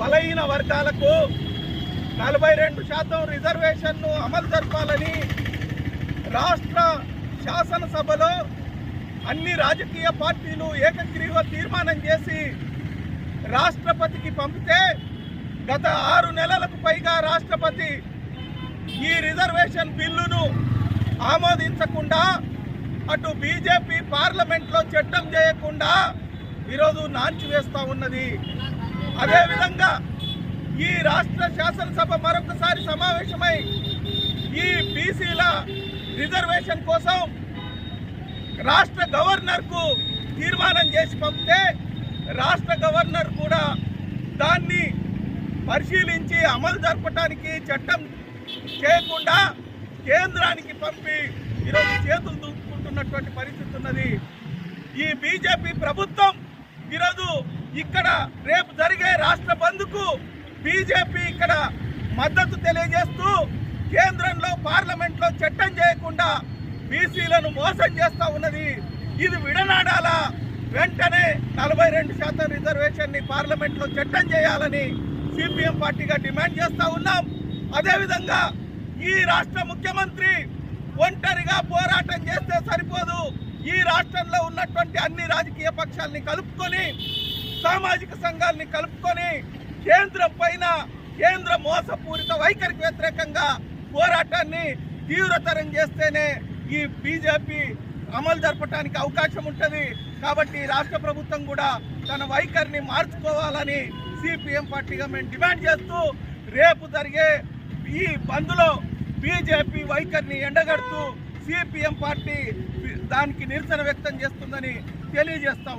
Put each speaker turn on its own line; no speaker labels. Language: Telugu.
బలహీన వర్గాలకు నలభై రెండు శాతం రిజర్వేషన్ను అమలు జరపాలని రాష్ట్ర శాసనసభలో అన్ని రాజకీయ పార్టీలు ఏకగ్రీవ తీర్మానం చేసి రాష్ట్రపతికి పంపితే గత ఆరు నెలలకు పైగా రాష్ట్రపతి ఈ రిజర్వేషన్ బిల్లును ఆమోదించకుండా అటు బీజేపీ పార్లమెంట్లో చట్టం చేయకుండా ఈరోజు నాంచి వేస్తూ ఉన్నది. అదేవిధంగా ఈ రాష్ట్ర శాసనసభ మరొకసారి సమావేశమై ఈ బీసీల రిజర్వేషన్ కోసం రాష్ట్ర గవర్నర్కు తీర్మానం చేసి పంపితే రాష్ట్ర గవర్నర్ కూడా దాన్ని పరిశీలించి అమలు జరపడానికి చట్టం చేయకుండా కేంద్రానికి పంపి ఈరోజు చేతులు దూకుంటున్నటువంటి పరిస్థితి ఉన్నది. ఈ బీజేపీ ప్రభుత్వం ఈరోజు ఇక్కడ రేపు జరిగే రాష్ట్ర బంద్కు బీజేపీ ఇక్కడ మద్దతు తెలియజేస్తూ కేంద్రంలో పార్లమెంట్లో చట్టం చేయకుండా బీసీలను మోసం చేస్తూ ఉన్నది. ఇది విడనాడాలా. వెంటనే నలభై రెండు శాతం రిజర్వేషన్ని పార్లమెంట్లో చట్టం చేయాలని సిపిఎం పార్టీగా డిమాండ్ చేస్తూ ఉన్నాం. అదేవిధంగా ఈ రాష్ట్ర ముఖ్యమంత్రి ఒంటరిగా పోరాటం చేస్తే సరిపోదు. ఈ రాష్ట్రంలో ఉన్నటువంటి అన్ని రాజకీయ పక్షాలని కలుపుకొని సామాజిక సంఘాలని కలుపుకొని కేంద్రం పైన కేంద్ర మోసపూరిత వైఖరికి వ్యతిరేకంగా పోరాటాన్ని తీవ్రతరం చేస్తేనే ఈ బీజేపీ అమలు జరపడానికి అవకాశం ఉంటుంది. కాబట్టి రాష్ట్ర ప్రభుత్వం కూడా తన వైఖరిని మార్చుకోవాలని సిపిఎం పార్టీగా మేము డిమాండ్ చేస్తూ రేపు జరిగే ఈ బంద్లో బీజేపీ వైఖరిని ఎండగడుతూ సిపిఎం పార్టీ దానికి నిరసన వ్యక్తం చేస్తుందని తెలియజేస్తాము